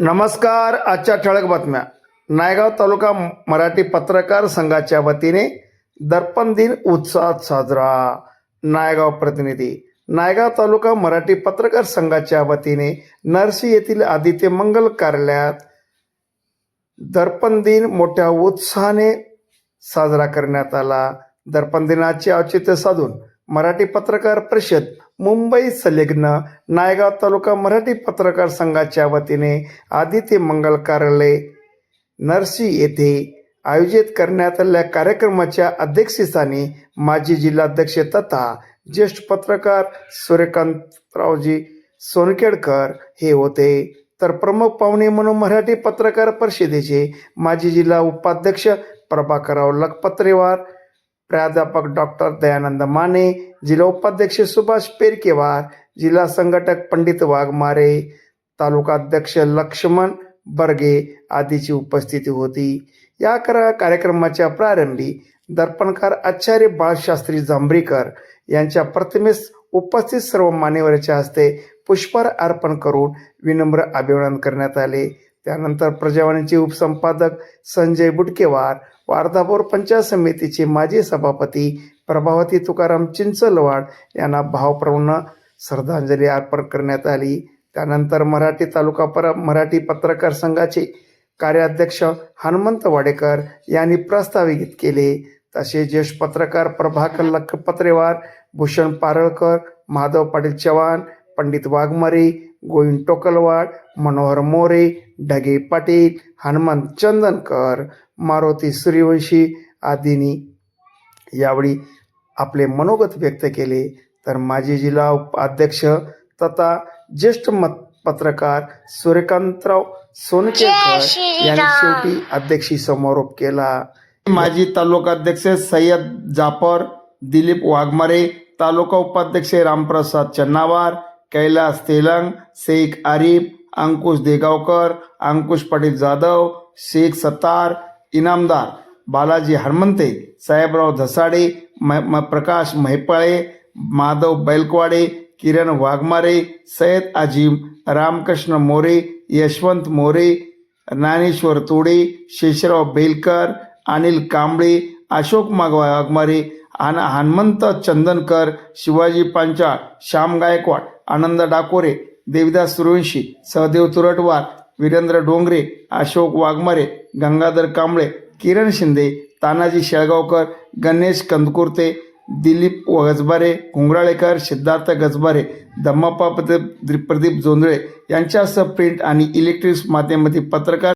नमस्कार आजच्या ठळक बातम्या. नायगाव तालुका मराठी पत्रकार संघाच्या वतीने दर्पण दिन उत्साहात साजरा. नायगाव प्रतिनिधी. नायगाव तालुका मराठी पत्रकार संघाच्या वतीने नरसी येथील आदित्य मंगल कार्यालयात दर्पण दिन मोठ्या उत्साहाने साजरा करण्यात आला. दर्पण दिनाचे औचित्य साधून मराठी पत्रकार परिषद मुंबई संलग्न नायगाव तालुका मराठी पत्रकार संघाच्या वतीने आदित्य मंगल कार्यालय नरसी येथे आयोजित करण्यात आलेल्या कार्यक्रमाच्या अध्यक्षस्थानी माजी जिल्हाध्यक्ष तथा ज्येष्ठ पत्रकार सूर्यकांतरावजी सोनखेडकर हे होते. तर प्रमुख पाहुणे म्हणून मराठी पत्रकार परिषदेचे माजी जिल्हा उपाध्यक्ष प्रभाकरराव लखपत्रेवार प्राध्यापक डॉक्टर दयानंद माने जिल्हा उपाध्यक्ष सुभाष पेरकेवार जिल्हा संघटक पंडित वाघमारे तालुकाध्यक्ष लक्ष्मण बर्गे आदीची उपस्थिती होती. या कार्यक्रमाच्या प्रारंभी दर्पणकार आचार्य बाळशास्त्री जांभरीकर यांच्या प्रतिमेस उपस्थित सर्व मान्यवरांच्या हस्ते पुष्पहार अर्पण करून विनम्र अभिवादन करण्यात आले. त्यानंतर प्रजावाणीचे उपसंपादक संजय बुटकेवार वार्धापूर पंचायत समितीचे माजी सभापती प्रभावती तुकाराम चिंचलवाड यांना भावपूर्ण श्रद्धांजली अर्पण करण्यात आली. त्यानंतर मराठी तालुका पर मराठी पत्रकार संघाचे कार्याध्यक्ष हनुमंत वाडेकर यांनी प्रस्तावित केले. तसे ज्येष्ठ पत्रकार प्रभाकर लख पत्रेवार भूषण पारळकर माधव पाटील चव्हाण पंडित वाघमारे गोविंद टोकलवाड मनोहर मोरे ढगे पाटील हनुमंत चंदनकर मारुती सूर्यवंशी आदींनी यावेळी आपले मनोगत व्यक्त केले. तर माजी जिल्हा उपाध्यक्ष तथा ज्येष्ठ मत पत्रकार सूर्यकांतराव सोनकेकर यांनी शेवटी अध्यक्षी समारोप केला. माजी तालुकाध्यक्ष सय्यद जाफर दिलीप वाघमारे तालुका उपाध्यक्ष रामप्रसाद चन्नावार कैलास तेलंग शेख आरिफ अंकुश देगावकर अंकुश पाटील जाधव शेख सत्तार इनामदार बालाजी हनुमंते साहेबराव धसाडे म म- प्रकाश महिपाळे माधव बैलकवाडे किरण वाघमारे सय्यद आजिम रामकृष्ण मोरे यशवंत मोरे ज्ञानेश्वर तोडे शेषराव बेलकर अनिल कांबळे अशोक माग वाघमारे आन हनुमंत चंदनकर शिवाजी पांचाळ श्याम गायकवाड आनंद डाकोरे देविदास सूर्यवंशी सहदेव तुरटवार वीरेंद्र डोंगरे अशोक वाघमारे गंगाधर कांबळे किरण शिंदे तानाजी शेळगावकर गणेश कंदकुर्ते दिलीप गजबारे घुंगराळेकर सिद्धार्थ गजबारे धम्मप्पा प्रदीप प्रदीप जोंधळे यांच्यासह प्रिंट आणि इलेक्ट्रिक्स माध्यमातील पत्रकार